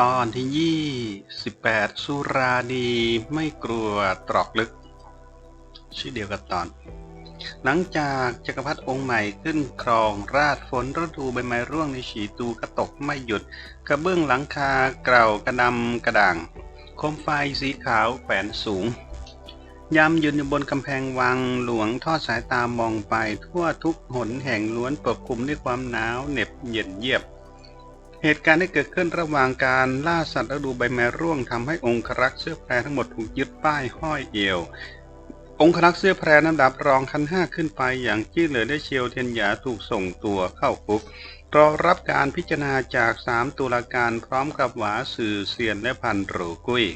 ตอนที่ยี่สิบแปดสุราดีไม่กลัวตรอกลึก ชื่อเดียวกับตอน หลังจากจักรพรรดิองค์ใหม่ขึ้นครองราชฝนฤดูใบไม้ร่วงในฉีตูก็ตกไม่หยุด กระเบื้องหลังคาเก่ากระดำกระด่างโคมไฟสีขาวแขวนสูงยามยืนอยู่บนกำแพงวังหลวงทอดสายตามองไป ทั่วทุกหนแห่งล้วนปกคลุมด้วยความหนาวเหน็บเย็นเยียบ เหตุการณ์ที่เกิดขึ้นระหว่างการล่าสัตว์ฤดูใบไม้ร่วงทำให้องครักษ์เสื้อแพรทั้งหมดถูกยึดป้ายห้อยเอว องครักษ์เสื้อแพรลำดับรองคันห้าขึ้นไปอย่างจี้เหลือได้เชียวเทียนหยาถูกส่งตัวเข้าคุกรอรับการพิจารณาจากสามตุลาการพร้อมกับหวาสื่อเซียนและพันโรกุ้ย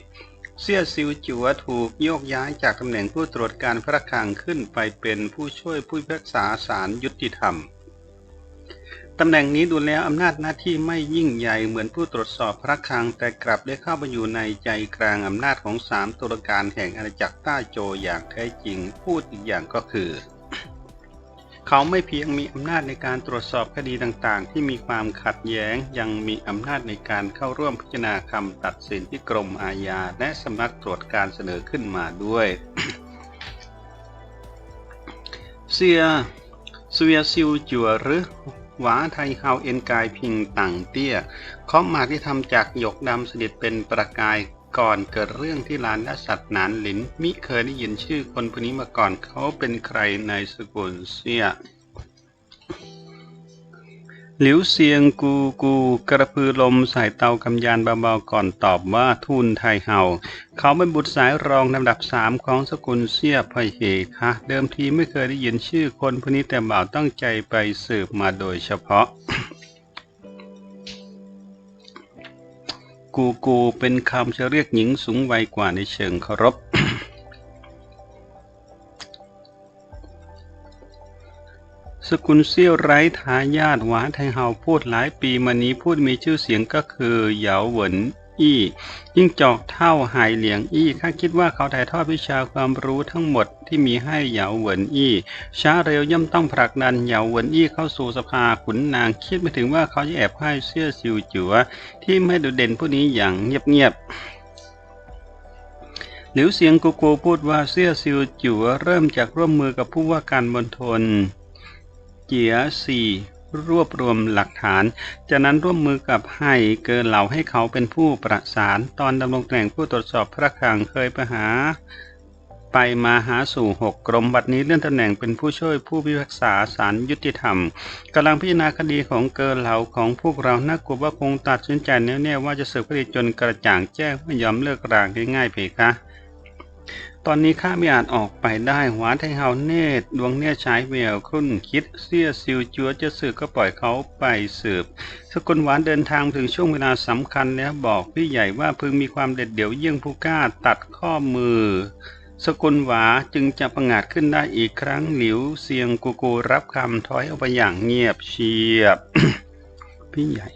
เสี่ยซิวจัวถูกโยกย้ายจากตำแหน่งผู้ตรวจการพระคลังขึ้นไปเป็นผู้ช่วยผู้พิพากษาศาลยุติธรรม ตำแหน่งนี้ดูแล้วอำนาจหน้าที่ไม่ยิ่งใหญ่เหมือนผู้ตรวจสอบพระคลังแต่กลับได้เข้าไปอยู่ในใจกลางอำนาจของสามตุลาการแห่งอาณาจักรต้าโจอย่างแท้จริงพูดอีกอย่างก็คือ เขาไม่เพียงมีอำนาจในการตรวจสอบคดีต่างๆ ที่มีความขัดแย้งยังมีอำนาจในการเข้าร่วมพิจารณาคำตัดสินที่กรมอาญาและสำนักตรวจการเสนอขึ้นมาด้วยเสียเสียซิวจัวหรือ หวาไทยเฮาเอ็นกายพิงต่างเตี้ยข้อหมากที่ทำจากหยกดำสนิทเป็นประกายก่อนเกิดเรื่องที่ลานและสัตว์หนานหลินมิเคยได้ยินชื่อคนคนนี้มาก่อนเขาเป็นใครในสกุลเสีย หลิวเซียงกูกูกระพือลมใส่เตากำยานเบาๆก่อนตอบว่าทูนไทยเฮาเขาเป็นบุตรสายรองลำดับสามของสกุลเสียพยเฮคะเดิมทีไม่เคยได้ยินชื่อคนคนนี้แต่บ่าวตั้งใจไปสืบมาโดยเฉพาะ กูกูเป็นคำจะเรียกหญิงสูงวัยกว่าในเชิงเคารพ สกุลเซี่ยวไร้ทายาทหวาไทเฮาพูดหลายปีมานี้พูดมีชื่อเสียงก็คือเหยาเหวินอี้ยิ่งจอกเท่าหายเหลียงอี้ข้าคิดว่าเขาถ่ายทอดวิชาความรู้ทั้งหมดที่มีให้เหยาเหวินอี้ช้าเร็วย่อมต้องผลักดันเหยาเหวินอี้เข้าสู่สภาขุนนางคิดไม่ถึงว่าเขาจะแอบให้เสื้อซิวจัวที่ไม่โดดเด่นผู้นี้อย่างเงียบๆหลิวเสียงกูกูพูดว่าเสื้อซิวจัวเริ่มจากร่วมมือกับผู้ว่าการมณฑล เจียสี่รวบรวมหลักฐาน จากนั้นร่วมมือกับไห่เกินเหล่าให้เขาเป็นผู้ประสาน ตอนดำรงตำแหน่งผู้ตรวจสอบพระคลังเคยไปหา ไปมาหาสู่หกกรมบัดนี้เลื่อนตำแหน่งเป็นผู้ช่วยผู้พิพากษาศาลยุติธรรมกำลังพิจารณาคดีของเกินเหล่าของพวกเราน่ากลัวว่าคงตัดสินใจแน่ๆว่าจะสืบคดีจนกระจ่างแจ้งไม่ยอมเลิกรางง่ายๆเพคะ ตอนนี้ข้าไม่อาจออกไปได้หวานไทเฮาเนตดวงเนี่ยฉายแววครุ่นคิดเสี้ยซิวจัวจะสืบก็ปล่อยเขาไปสืบ สกุลหวานเดินทางถึงช่วงเวลาสำคัญแล้วบอกพี่ใหญ่ว่าพึงมีความเด็ดเดี่ยวเยี่ยงผู้กล้าตัดข้อมือ สกุลหวาจึงจะประงาดขึ้นได้อีกครั้งหลิวเสียงกูกูรับคำถอยออกไปอย่างเงียบเชียบ พี่ใหญ่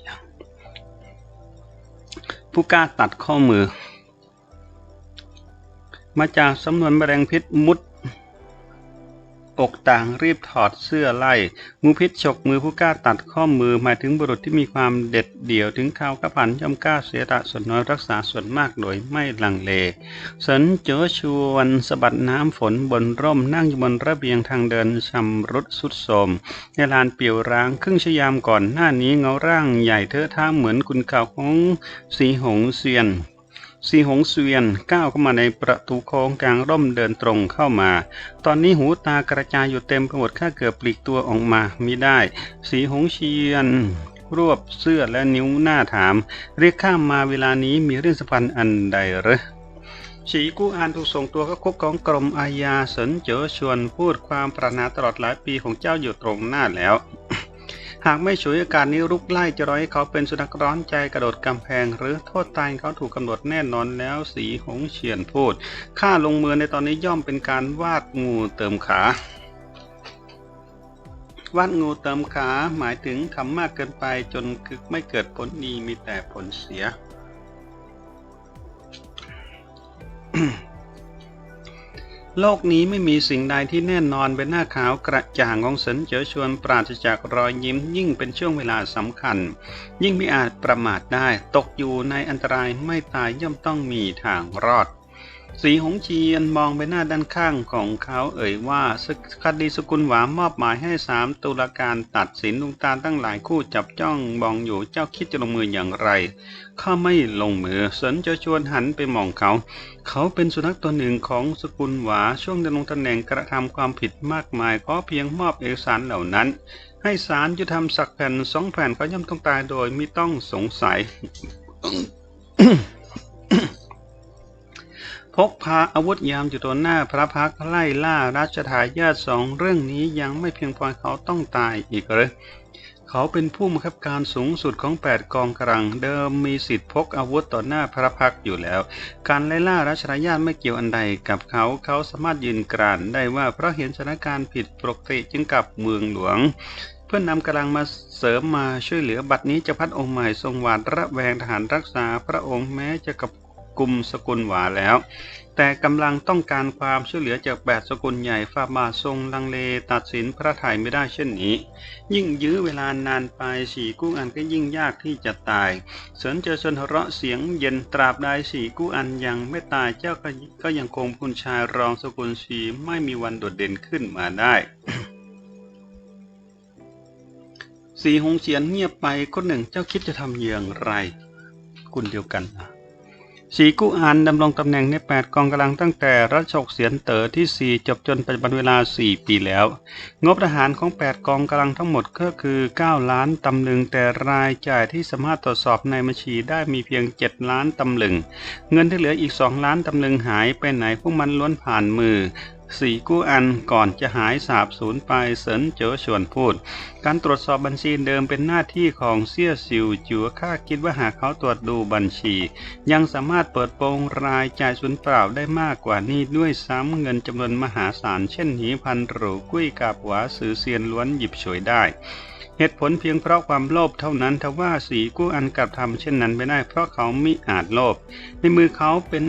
ผู้กล้าตัดข้อมือ มาจากสำนวนแมลงพิษมุด อกต่างรีบถอดเสื้อไล่งูพิษฉกมือผู้กล้าตัดข้อมือหมายถึงบุรุษที่มีความเด็ดเดี่ยวถึงข่าวกระพันย่อมกล้าเสียตะส่วนน้อยรักษาส่วนมากโดยไม่ลังเล สนเจอชวนสะบัดน้ำฝนบนร่มนั่งอยู่บนระเบียงทางเดินชำรุดสุดโทมในลานเปี่ยวร้างครึ่งชยามก่อนหน้านี้เงาร่างใหญ่เทอะท่าเหมือนคุณข่าวของสีหงเซียน สีหงเสวียนก้าวเข้ามาในประตูโค้งกลางร่มเดินตรงเข้ามา ตอนนี้หูตากระจายอยู่เต็มไปหมดข้าเกือบปลีกตัวออกมามิได้ สีหงเชียนรวบเสื้อและนิ้วหน้าถาม เรียกข้ามมาเวลานี้มีเรื่องสำคัญอันใดหรือฉีกู้อานถูกส่งตัวเข้าคุกของกรมอาญาสนเจอชวนพูดความปรารถนาตลอดหลายปีของเจ้าอยู่ตรงหน้าแล้ว หากไม่ฉวยโอกาสนี้รุกไล่จะร้อให้เขาเป็นสุนัขร้อนใจกระโดดกำแพง หรือโทษตายเขาถูกกำหนดแน่นอนแล้วสีหงเฉียนพูดข้าลงมือในตอนนี้ย่อมเป็นการวาดงูเติมขาวาดงูเติมขาหมายถึงคำมากเกินไปจนไม่เกิดผลดีมีแต่ผลเสีย โลกนี้ไม่มีสิ่งใดที่แน่นอนเป็นหน้าขาวกระจ่างของเสินเจอชวนปราศจากรอยยิ้มยิ่งเป็นช่วงเวลาสำคัญ ยิ่งไม่อาจประมาทได้ ตกอยู่ในอันตรายไม่ตายย่อมต้องมีทางรอด สีหงเชียนมองไปหน้าด้านข้างของเขาเอ่ยว่าคดีสกุลหวามอบหมายให้สามตุลาการตัดสินดวงตาตั้งหลายคู่จับจ้องมองอยู่เจ้าคิดจะลงมืออย่างไรข้าไม่ลงมือสนจะชวนหันไปมองเขา เขาเป็นสุนัขตัวหนึ่งของสกุลหวาช่วงดำรงตำแหน่งกระทำความผิดมากมายขอเพียงมอบเอกสารเหล่านั้น ให้ศาลยุติธรรมสักแผ่นสองแผ่นก็ย่อมต้องตายโดยไม่ต้องสงสัย พกพาอาวุธยามอยู่ตัวหน้าพระพักตร์ไล่ล่าราชทายาทสองเรื่องนี้ยังไม่เพียงพอเขาต้องตายอีกหรือเขาเป็นผู้บังคับการสูงสุดของแปดกองกำลังเดิมมีสิทธิพกอาวุธต่อหน้าพระพักอยู่แล้ว การไล่ล่าราชทายาทไม่เกี่ยวอันใดกับเขาเขาสามารถยืนกรานได้ว่าเพราะเห็นสถานการณ์ผิดปกติจึงกลับเมืองหลวง เพื่อนนำกำลังมาเสริมมาช่วยเหลือบัดนี้จะพัดองค์ใหม่ทรงหวาดระแวงทหารรักษาพระองค์แม้จะกับ กลุ่มสกุลหวาแล้ว แต่กำลังต้องการความช่วยเหลือจากแปดสกุลใหญ่ฟาบาทรงลังเลตัดสินพระไทยไม่ได้เช่นนี้ ยิ่งยื้อเวลานานไปสีกู้อันก็ยิ่งยากที่จะตาย เสริญเจอชนเราะเสียงเย็นตราบใดสีกู้อันยังไม่ตายเจ้าก็ก็ยังคงคุณชายรองสกุลสีไม่มีวันโดดเด่นขึ้นมาได้สีหงเฉียนเงียบไปคนหนึ่งเจ้าคิดจะทำอย่างไร คุณเดียวกันนะ สีกู้อานดำรงตำแหน่งในแปดกองกำลังตั้งแต่รัชกเสียนเต๋อที่สี่จบจนปัจจุบันเวลาสี่ปีแล้ว งบทหารของแปดกองกำลังทั้งหมดก็คือ 9 ล้านตำลึง แต่รายจ่ายที่สามารถตรวจสอบในบัญชีได้มีเพียง 7 ล้านตำลึง เงินที่เหลืออีก 2 ล้านตำลึงหายไปไหนพวกมันล้วนผ่านมือ สี่กู้อันก่อนจะหายสาบสูญไปเสินเจอชวนพูด การตรวจสอบบัญชีเดิมเป็นหน้าที่ของเซี่ยซิวจัวข้าคิดว่าหากเขาตรวจดูบัญชี ยังสามารถเปิดโปงรายจ่ายสูญเปล่าได้มากกว่านี้ด้วยซ้ำเงินจำนวนมหาศาลเช่นหีพันหรูกุ้ยกาบหวาสือเซียนล้วนหยิบฉวยได้เหตุผลเพียงเพราะความโลภเท่านั้นทว่าสีกู้อันกลับทำเช่นนั้นไม่ได้เพราะเขามิอาจโลภในมือเขาเป็น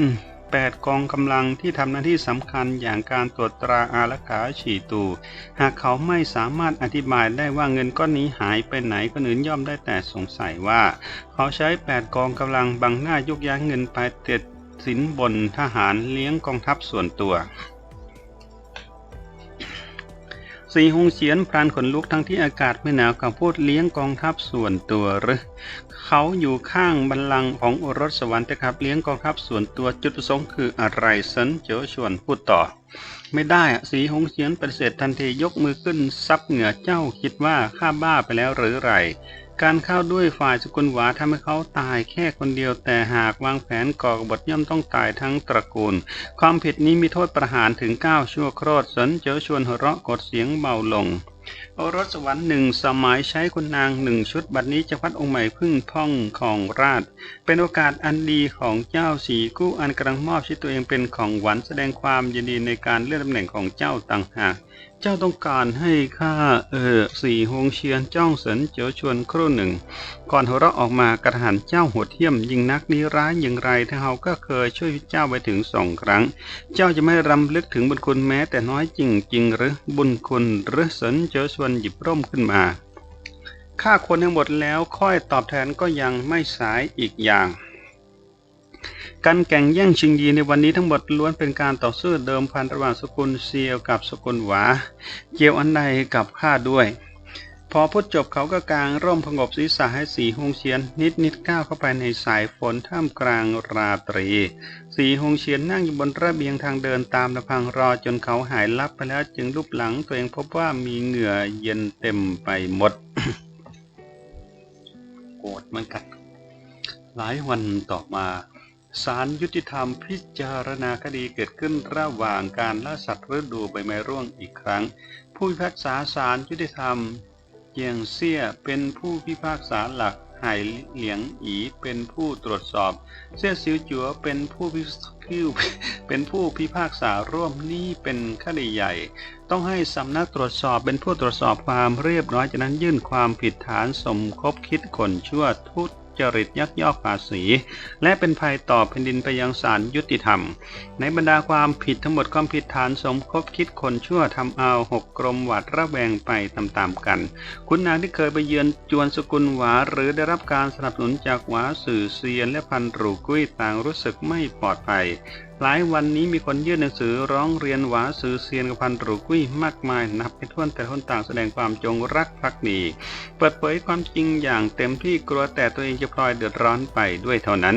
8 กองกำลังที่ทำหน้าที่สำคัญอย่างการตรวจตราอารักขาฉีตู หากเขาไม่สามารถอธิบายได้ว่าเงินก้อนนี้หายไปไหนคนอื่นย่อมได้แต่สงสัยว่า เขาใช้ 8 กองกำลังบังหน้ายกย้ายเงินไปเต็ดสินบนทหารเลี้ยงกองทัพส่วนตัว สีหงเฉียนพรานขนลุกทั้งที่อากาศไม่หนาวกับพูดเลี้ยงกองทัพส่วนตัวหรือเขาอยู่ข้างบัลลังก์ของโอรสสวรรค์แต่ครับเลี้ยงกองทัพส่วนตัวจุดประสงค์คืออะไรสันเจ๋อชวนพูดต่อ ไม่ได้สีหงเฉียนปฏิเสธทันทียกมือขึ้นซับเหงื่อเจ้าคิดว่าข้าบ้าไปแล้วหรือไร การเข้าด้วยฝ่ายสกุลหวาทำให้เขาตายแค่คนเดียวแต่หากวางแผนก่อกบฏย่อมต้องตายทั้งตระกูล ความผิดนี้มีโทษประหารถึง 9 ชั่วโคตรสนเจอชวนหัวเราะกดเสียงเบาลงโอรสสวรรค์หนึ่งสมัยใช้คุณนางหนึ่งชุดบัดนี้จะพัดองค์ใหม่พึ่งพ่องของราช เป็นโอกาสอันดีของเจ้าสีกู้อันกำลังมอบชีวิตตัวเองเป็นของหวันแสดงความยินดีในการเลื่อนตำแหน่งของเจ้าต่างหาก เจ้าต้องการให้ข้าเออสี่หงเชียนจ้องเสนเจียวชวนครู่หนึ่ง ก่อนหัวเราะออกมากระหันเจ้าโหดเหี้ยมยิงนักนี้ร้ายอย่างไรถ้าเราก็เคยช่วยเจ้าไว้ถึงสองครั้ง เจ้าจะไม่รำลึกถึงบุญคุณแม้แต่น้อยจริงๆหรือบุญคุณหรือเสนเจียวชวนหยิบร่มขึ้นมาข้าคนทั้งหมดแล้วค่อยตอบแทนก็ยังไม่สายอีกอย่าง การแข่งแย่งชิงดีในวันนี้ทั้งหมดล้วนเป็นการต่อสู้เดิมพันระหว่างสกุลเซียวกับสกุลหวาเกี่ยวอันใดกับข้าด้วย พอพูดจบเขาก็กางร่มผงบศีรษะให้สีหงเชียน นิดนิดก้าวเข้าไปในสายฝนท่ามกลางราตรี สีหงเชียนนั่งอยู่บนระเบียงทางเดินตามลำพังรอจนเขาหายลับไปแล้วจึงรูปหลังตัวเองพบว่ามีเหงื่อเย็นเต็มไปหมด โกรธมือนกันหลายวันต่อมา ศาลยุติธรรมพิจารณาคดีเกิดขึ้นระหว่างการล่าสัตว์ฤดูใบไม้ร่วงอีกครั้ง ผู้พิพากษาศาลยุติธรรมเจียงเซี่ยเป็นผู้พิพากษาหลักไหเหลียงอีเป็นผู้ตรวจสอบเซี่ยซิวจัวเป็นผู้พิพิเป็นผู้พิพากษาร่วมนี่เป็นคดีใหญ่ ต้องให้สำนักตรวจสอบเป็นผู้ตรวจสอบความเรียบร้อยจากนั้นยื่นความผิดฐานสมคบคิดคนชั่วทุ จริตยักยอกภาษี และเป็นภัยต่อแผ่นดินไปยังศาลยุติธรรม ในบรรดาความผิดทั้งหมดความผิดฐานสมคบคิดคนชั่วทำเอาหกกรมหวัดระแวงไปตามๆกัน คุณนางที่เคยไปเยือนจวนสกุลหวา หรือได้รับการสนับสนุนจากหวาสื่อเซียนและพันรูกุ้ยต่างรู้สึกไม่ปลอดภัย หลายวันนี้มีคนยื่นหนังสือร้องเรียนหวาสื่อเซียนกับพันรูกุ้ยมากมายนับไปทั่วนแต่คนต่างแสดงความจงรักภักดีเปิดเผยความจริงอย่างเต็มที่กลัวแต่ตัวเองจะพลอยเดือดร้อนไปด้วยเท่านั้น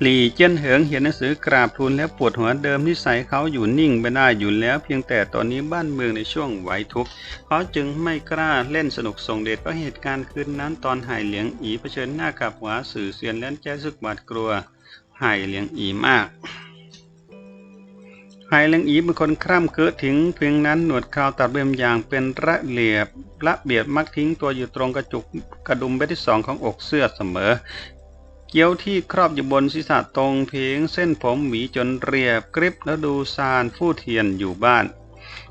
หลี่เจิ้นเหิงเขียนหนังสือกราบทูลและปวดหัวเดิมนิสัยเขาอยู่นิ่งไม่ได้อยู่แล้ว เพียงแต่ตอนนี้บ้านเมืองในช่วงไหวทุกข์เขาจึงไม่กล้าเล่นสนุกส่งเดชเพราะเหตุการณ์คืนนั้นตอนหายเหลียงอีเผชิญหน้ากับหวาสื่อเซียนและแจ้ซึกบาดกลัว หายเลียงอีมากหายเลียงอีเป็นคนคร่ำเกิดถึงเพียงนั้นหนวดขาวตัดเบียมอย่างเป็นระเบียบระเบียบมักทิ้งตัวอยู่ตรงกระจุกกระดุมเบ็ดที่สองของอกเสื้อเสมอ เกี้ยวที่ครอบอยู่บนศีรษะตรงเพียงเส้นผมหวีจนเรียบกริบแล้วดูซานฟู่เทียนอยู่บ้าน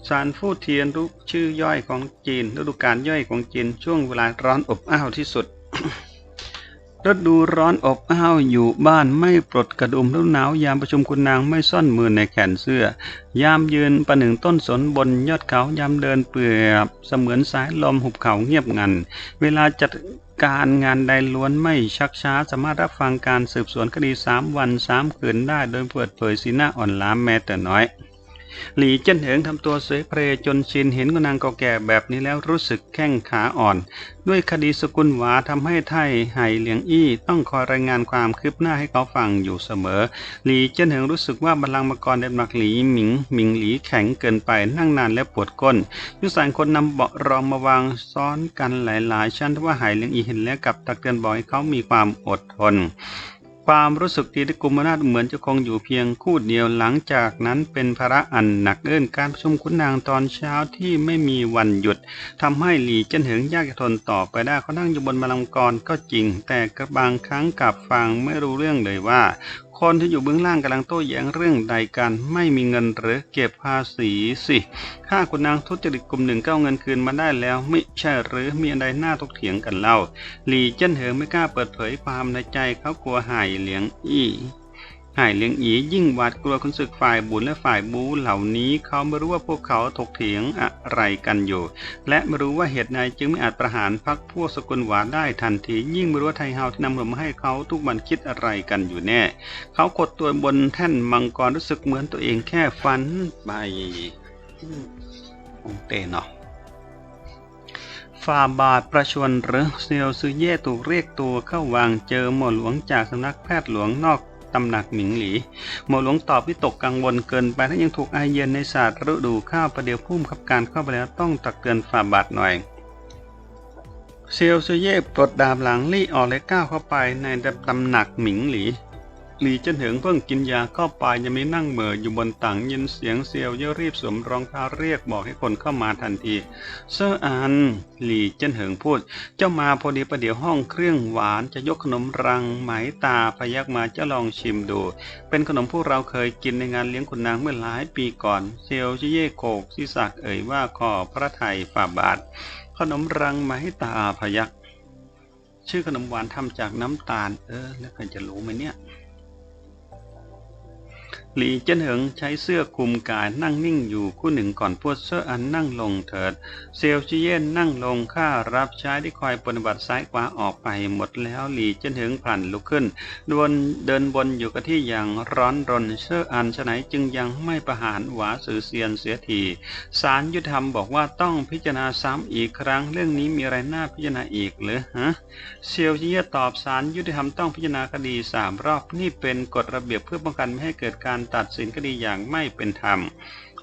ซานฟู่เทียนรู้ชื่อย่อยของจีนฤดูกาลย่อยของจีนช่วงเวลาร้อนอบอ้าวที่สุด ฤดูร้อนอบอ้าวอยู่บ้านไม่ปลดกระดุมฤดูหนาวยามประชุมคุณนางไม่ซ่อนมือในแขนเสื้อ ยามยืนประหนึ่งต้นสนบนยอดเขายามเดินเปื่อยเสมือนสายลมหุบเขาเงียบงัน เวลาจัดการงานใดล้วนไม่ชักช้าสามารถรับฟังการสืบสวนคดีสามวันสามคืนได้โดยเปิดเผยสีหน้าอ่อนล้าแม้แต่น้อย หลี่เจิ้นเหิงทำตัวเสยเพรจนชินเห็นกุนางเก่าแก่แบบนี้แล้วรู้สึกแข้งขาอ่อน ด้วยคดีสกุลหวาทำให้ไทยไห่เหลียงอี้ต้องคอยรายงานความคืบหน้าให้เขาฟังอยู่เสมอ หลี่เจิ้นเหิงรู้สึกว่าบัลลังก์มังกรเดนมาร์กหลีหมิงหมิงหลีแข็งเกินไปนั่งนานและปวดก้นยุสานคนนำเบาะรองมาวางซ้อนกันหลายๆ ชั้นทว่าไห่เหลียงอี้เห็นแล้วกับตักเตือนบอกให้เขามีความอดทน ความรู้สึกดีที่กุมนาถเหมือนจะคงอยู่เพียงคู่เดียวหลังจากนั้นเป็นภาระอันหนักเอิ้นการประชุมขุนนางตอนเช้าที่ไม่มีวันหยุดทำให้หลีเจิ้นเหิงยากจะทนต่อไปได้เขานั่งอยู่บนบัลลังก์กรก็จริง แต่กระบางครั้งกลับฟังไม่รู้เรื่องเลยว่า คนที่อยู่เบื้องล่างกำลังโต้แย้งเรื่องใดกัน ไม่มีเงินหรือเก็บภาษีสิข้าคุณนางทุจริตกลุ่มหนึ่งก้าเงินคืนมาได้แล้ว ไม่ใช่หรือมีอะไรน่าตกเถียงกันเล่า หลี่เจิ้นเหิงไม่กล้าเปิดเผยความในใจเขากลัวหายเหลียงอี้ หายเลียงอียิ่งหวาดกลัวคุณศึกฝ่ายบุญและฝ่ายบูเหล่านี้เขาไม่รู้ว่าพวกเขาถกเถียงอะไรกันอยู่ และไม่รู้ว่าเหตุใดจึงไม่อาจประหารพักพวกสกุลหวาได้ทันที ยิ่งไม่รู้ว่าไทเฮาที่นำลมมาให้เขาทุกวันคิดอะไรกันอยู่แน่ เขากดตัวบนแท่นมังกรรู้สึกเหมือนตัวเองแค่ฝันไปองเตเนาะฝ่าบาทประชวนหรือเซียวซือเย่ถูกเรียกตัวเข้าวางเจอหมอหลวงจากสำนักแพทย์หลวงนอก ตำหนักหมิงหลีหมอหลวงตอบวิตกกังวลเกินไปและยังถูกไอเย็นในศาสตร์ฤดูข้าวประเดี๋ยวพุ่มขับการเข้าไปแล้วต้องตักเตือนฝ่าบาทหน่อยเซียวซือเย่ปลดดาบหลังลี่ออกและก้าวเข้าไปในตำหนักหมิงหลี ลีเจิ้นเหิงเพิ่งกินยาเข้าไปยังไม่นั่งเหม่ออยู่บนตังยินเสียงเซียวเย่อรีบสวมรองเท้าเรียกบอกให้คนเข้ามาทันทีเซอร์อันหลีเจิ้นเหิงพูด เจ้ามาพอดีประเดี๋ยวห้องเครื่องหวานจะยกขนมรังไหมตาพยักมาจะลองชิมดู เป็นขนมพวกเราเคยกินในงานเลี้ยงคุณนางเมื่อหลายปีก่อนเซียวชเย่โขกศีรษะเอ่ยว่าขอพระไทยฝ่าบาท ขนมรังไหมตาพยักชื่อขนมหวานทำจากน้ำตาล เออ แล้วใครจะรู้ไหมเนี่ย หลีเจิ้นเหิงใช้เสื้อคลุมกายนั่งนิ่งอยู่คู่หนึ่งก่อนพวกเซอร์อันนั่งลงเถิด เซลจีเย่นนั่งลงข้ารับใช้ที่คอยปฏิบัติซ้ายขวาออกไปหมดแล้วหลีเจิ้นเหิงผ่านลุกขึ้นดวนเดินบนอยู่กับที่อย่างร้อนรนเซอร์อันฉไหนจึงยังไม่ประหารหวาสือเซียนเสียทีศาลยุติธรรมบอกว่าต้องพิจารณาซ้ำอีกครั้งเรื่องนี้มีอะไรน่าพิจารณาอีกหรือฮะเซียวเย่ตอบสารยุติธรรมต้องพิจารณาคดีสามรอบนี่เป็นกฎระเบียบเพื่อป้องกันไม่ให้เกิดการตัดสินคดีอย่างไม่เป็นธรรม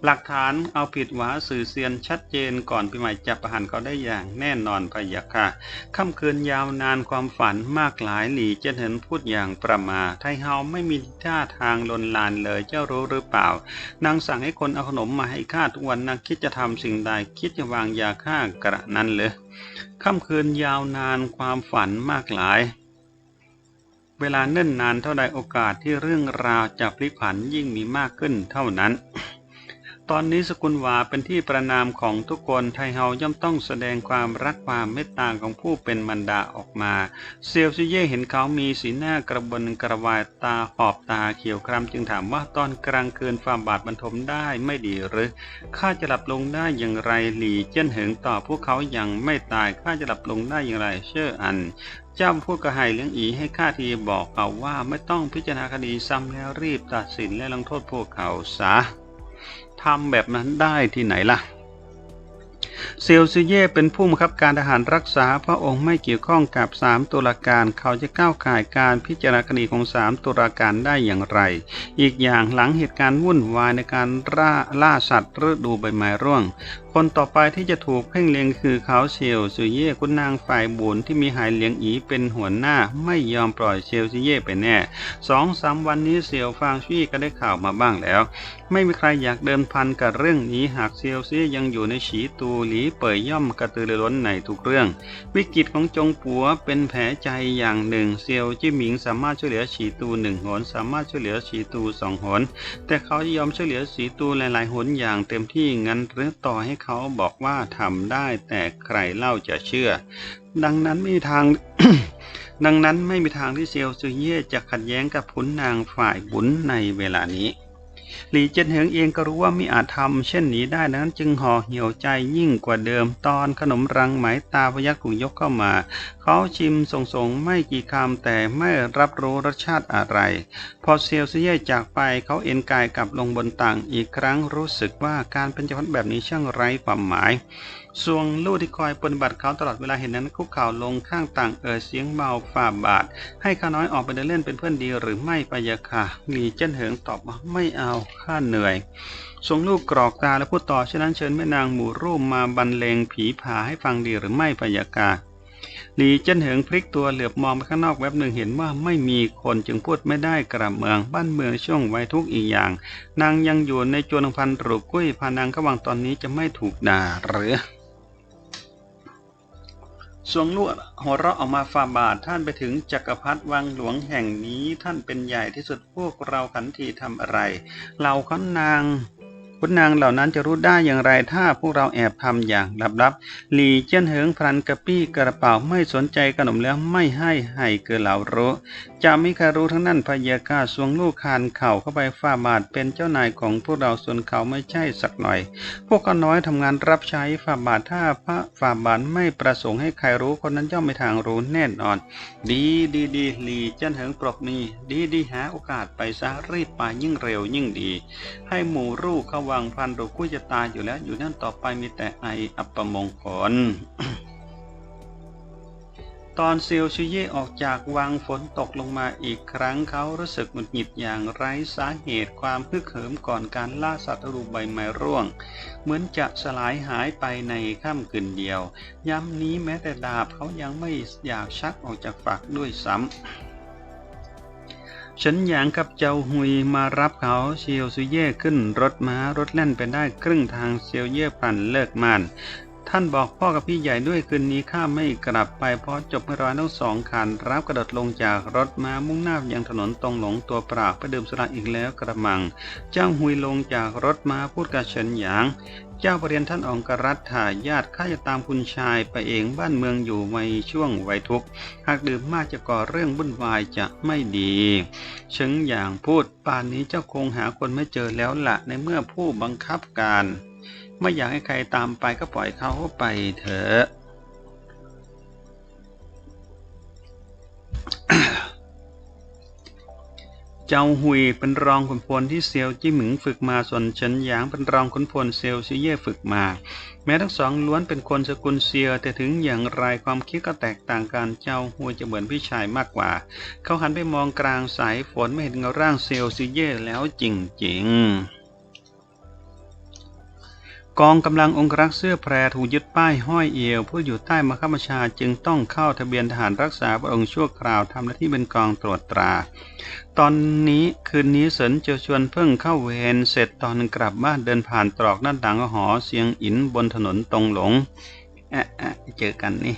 หลักฐานเอาผิดหวาสื่อเซียนชัดเจนก่อนปีใหม่จะประหารเขาได้อย่างแน่นอนพะยะค่ะค่ำคืนยาวนานความฝันมากหลายหลีเจนเห็นพูดอย่างประมาไทเฮาไม่มีท่าทางลนลานเลยเจ้ารู้หรือเปล่า นางสั่งให้คนเอาขนมมาให้ข้าทุกวันนางคิดจะทำสิ่งใดคิดจะวางยาฆ่ากระนั้นเลยค่ำคืนยาวนานความฝันมากหลาย เวลาเนิ่นนานเท่าใดโอกาสที่เรื่องราวจะพลิกผันยิ่งมีมากขึ้นเท่านั้น ตอนนี้สกุลหวาเป็นที่ประนามของทุกคนไทเฮาย่อมต้องแสดงความรักความเมตตาของผู้เป็นมันดาออกมา เซียวซิเย่เห็นเขามีสีหน้ากระบนกระวายตาหอบตาเขียวคล้ำจึงถามว่าตอนกลางคืนความบาดบรรทมได้ไม่ดีหรือข้าจะหลับลงได้อย่างไรหลี่เจิ้นเหิงตอบพวกเขายังไม่ตายข้าจะหลับลงได้อย่างไรเชื่ออันเจ้าพูดกระหายเลี้ยงอีให้ข้าทีบอกเขาว่าไม่ต้องพิจารณาคดีซ้ำแล้วรีบตัดสินและลงโทษพวกเขาซะ ทำแบบนั้นได้ที่ไหนล่ะ เซียวซือเย่เป็นผู้บังคับการทหารรักษาพระองค์ไม่เกี่ยวข้องกับสามตุลาการ เขาจะก้าวก่ายการพิจารณาคดีของสามตุลาการได้อย่างไร อีกอย่างหลังเหตุการณ์วุ่นวายในการล่าล่าสัตว์ฤดูใบไม้ร่วงคนต่อไปที่จะถูกเพ่งเล็งคือเขาเซียวซือเย่คุณนางฝ่ายบุญที่มีหายเลียงอีเป็นหัวหน้าไม่ยอมปล่อยเซียวซือเย่ไปแน่สองสามวันนี้เซียวฟางชี่ก็ได้ข่าวมาบ้างแล้ว ไม่มีใครอยากเดิมพันกับเรื่องนี้หากเซียวซียังอยู่ในฉีตูหลีเป่ยย่อมกระตือรือร้นในทุกเรื่อง วิกฤตของจงปัวเป็นแผลใจอย่างหนึ่ง เซียวจิ้หมิงสามารถช่วยเหลือฉีตูหนึ่งหนสามารถช่วยเหลือฉีตูสองหนแต่เขายอมช่วยเหลือฉีตูหลายๆหนอย่างเต็มที่งั้นหรือต่อให้เขาบอกว่าทำได้แต่ใครเล่าจะเชื่อ ดังนั้นไม่มีทาง ดังนั้นไม่มีทางที่เซียวซูเย่จะขัดแย้งกับขุนนางฝ่ายบุญในเวลานี้หลีเจินเหิงเองก็รู้ว่ามิอาจทำเช่นนี้ได้นั้นจึงห่อเหี่ยวใจยิ่งกว่าเดิมตอนขนมรังไหมตาพยักถูกยกเข้ามา เขาชิมส่งๆไม่กี่คำแต่ไม่รับรู้รสชาติอะไร พอเซียวเซียจากไปเขาเอ็นกายกลับลงบนตังอีกครั้งรู้สึกว่าการเป็นเจ้าพันแบบนี้ช่างไร้ความหมายส่วงลู่ที่คอยปฏิบัติเขาตลอดเวลาเห็นนั้นคุกเข่าลงข้างต่างเอ่ยเสียงเบาฝ่าบาท ให้ข้าน้อยออกไปเดินเล่นเป็นเพื่อนดีหรือไม่ปยะค่ะหลีเจิ้นเหิงตอบว่าไม่เอาข้าเหนื่อยทรงลูกกรอกตาและพูดต่อฉะนั้นเชิญแม่นางหมู่รูปมาบรรเลงผีผาให้ฟังดีหรือไม่ปยะค่ะ หลีเจิ้นเหิงพลิกตัวเหลือบมองไปข้างนอกแวบหนึ่งเห็นว่าไม่มีคนจึงพูดไม่ได้กระเมืองบ้านเมืองช่วงไว้ทุกอีกอย่าง นางยังอยู่ในจวนพันรูกุ้ยพานางกวังตอนนี้จะไม่ถูกด่าหรือสวงลวดหัวเราะออกมาฟาบาทท่านไปถึงจักรพรรดิวังหลวงแห่งนี้ท่านเป็นใหญ่ที่สุดพวกเราขันทีทำอะไรเหล่าขนาง คุณนางเหล่านั้นจะรู้ได้อย่างไรถ้าพวกเราแอบทำอย่างลับๆ หลีเจี้ยนเหิงพลันกระปี้กระเป๋าไม่สนใจขนมแล้วไม่ให้ให้เกิดเหลารู้จะม่ใครรู้ทั้งนั้นพยากาสวงลูกคานเข่าเข้าไปฟาบาทเป็นเจ้านายของพวกเราส่วนเขาไม่ใช่สักหน่อย พวกก็น้อยทำงานรับใช้ฝ่าบาทถ้าพระฝ่าบาทไม่ประสงค์ให้ใครรู้คนนั้นย่อมไม่ทางรู้แน่นอน ดีดีดีหลีเจ้นเหิงปรบมือดีดีหาโอกาสไปซะรีบไปยิ่งเร็วยิ่งดี ให้หมู่รูเขาวังพันรูกุ้ยจะตายอยู่แล้วอยู่นั่นต่อไปมีแต่ไออัปมงคล ตอนเซียวชิเย่ออกจากวังฝนตกลงมาอีกครั้งเขารู้สึกหงุดหงิดอย่างไร้สาเหตุความฮึกเหิมก่อนการล่าสัตว์รูปใบไม้ร่วง เหมือนจะสลายหายไปในค่ำคืนเดียว ย้ำนี้แม้แต่ดาบเขายังไม่อยากชักออกจากฝักด้วยซ้ำฉันหยางกับเจ้าหุยมารับเขาเซียวซุเย่ขึ้นรถม้ารถแล่นไปได้ครึ่งทางเซียวเย่ปั่นเลิกมาน ท่านบอกพ่อกับพี่ใหญ่ด้วยคืนนี้ข้าไม่กลับไปเพราะจบไม่ร้อยทั้งสองคันรับกระโดดลงจากรถมามุ่งหน้าไปยังถนนตรงหลงตัวปล่าไปดื่มสุราอีกแล้วกระมัง เจ้าหุยลงจากรถมาพูดกับเฉินหยาง เจ้าประเรียนท่านองครัตถ่ายญาติข้าจะตามคุณชายไปเองบ้านเมืองอยู่ในช่วงไวทุกหากดื่มมากจะก่อเรื่องวุ่นวายจะไม่ดีเฉิงหยางพูดป่านนี้เจ้าคงหาคนไม่เจอแล้วละในเมื่อผู้บังคับการ ไม่อยากให้ใครตามไปก็ปล่อยเขาไปเถอะเจ้าหุยเป็นรองขุนพลที่เซียวจี้หมิงฝึกมา ส่วนเฉินหยางเป็นรองขุนพลเซียวซิเย่ฝึกมา แม้ทั้งสองล้วนเป็นคนสกุลเซียวแต่ถึงอย่างไรความคิดก็แตกต่างกันเจ้าหุยจะเหมือนพี่ชายมากกว่า เขาหันไปมองกลางสายฝนไม่เห็นเงาร่างเซียวซิเย่แล้วจริงๆ กองกำลังองครักษ์เสื้อแพรถูกยึดป้ายห้อยเอวผู้อยู่ใต้มคับบัญชาจึงต้องเข้าทะเบียนทหารรักษาพระองค์ชั่วคราวทำหน้าที่เป็นกองตรวจตรา ตอนนี้คืนนี้เสินเจียวชวนเพิ่งเข้าเวรเสร็จตอนกลับบ้านเดินผ่านตรอกหน้านหลังหอเสียงอินบนถนนตรงหลงแอะแอะเจอกันนี่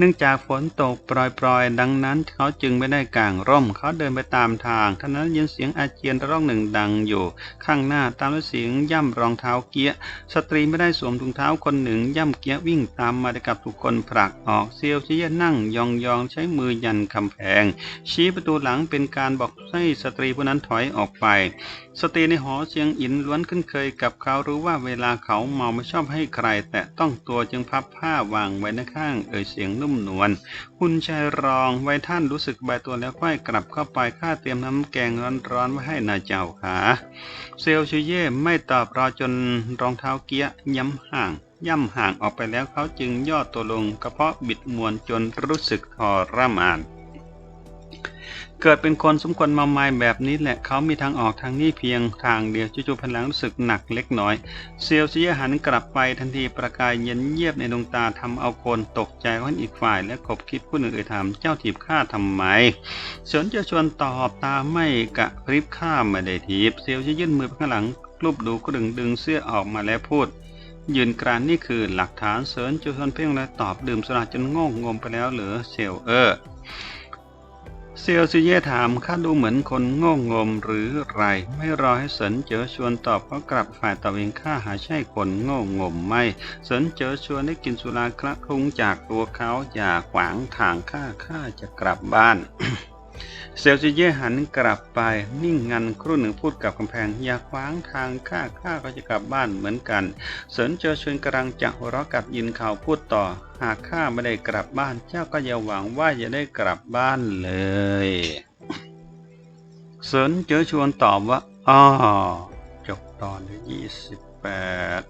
เนื่องจากฝนตกปรอยๆ ดังนั้นเขาจึงไม่ได้กางร่ม เขาเดินไปตามทางท่านั้นยินเสียงอาเจียนร้องหนึ่งดังอยู่ ข้างหน้าตามด้วยเสียงย่ำรองเท้าเกียสตรีไม่ได้สวมถุงเท้าคนหนึ่ง ย่ำเกียวิ่งตามมาได้กับทุกคนผลักออกเซียวเชียนั่งยองๆใช้มือยันคำแพง ชี้ประตูหลังเป็นการบอกให้สตรีผู้นั้นถอยออกไป สตรีในหอเชียงอินล้วนคุ้นเคยกับเขารู้ว่าเวลาเขาเมาไม่ชอบให้ใคร แต่ต้องตัวจึงพับผ้าวางไว้ในข้างเอ่ยเสียงนุ่มนวลคุณชายรองไว้ท่านรู้สึกใบตัวแล้วค่อยกลับเข้าไปข้าเตรียมน้ำแกงร้อนๆไว้ให้นายเจ้าขาเซลชูเย่ไม่ตอบรอจนรองเท้าเกี้ยย้ำห่างย่ำห่างออกไปแล้วเขาจึงย่อตัวลงกระเพาะบิดมวนจนรู้สึกทรมาน เกิดเป็นคนสมควรมาไม้แบบนี้แหละเขามีทางออกทางนี้เพียงทางเดียวจู่ๆพลังรู้สึกหนักเล็กน้อย เซียวเสียหันกลับไปทันทีประกายเย็นเยียบในดวงตาทำเอาคนตกใจคนอีกฝ่าย และขบคิดผู้หนึ่งเอ่ยถามเจ้าถีบข้าทำไมเสวนจะชวนตอบตาไม่กะพริบข้าไม่ได้ถีบเซียวจะยื่นมือไปข้างหลังรูปดูกระดึงดึงเสื้อออกมาแล้วพูดยืนกรานนี่คือหลักฐานเสริญจะชวนเพ่งและตอบดื่มสุราจนโง่งมไปแล้วเหรือเซลเออ เซียวซีเย่ถามข้าดูเหมือนคนโง่งมหรือไร ไม่รอให้เสินเจอชวนตอบก็กลับฝ่ายตอบเองข้าหาใช่คนโง่งมไม่ เสินเจอชวนให้กินสุราคละคลุ้งจากตัวเขาอย่าขวางทางข้าข้าจะกลับบ้าน เซลซีเย่หันกลับไปนิ่งงันครู่หนึ่งพูดกับกำแพง อย่าขวางทางข้าข้าก็จะกลับบ้านเหมือนกันเสินเจอชวนกำลังจะหัวเราะกับยินข่าวพูดต่อ หากข้าไม่ได้กลับบ้านเจ้าก็อย่าหวังว่าจะได้กลับบ้านเลยเสินเจอชวนตอบว่าอ๋อจบตอนที่ยี่สิบแปด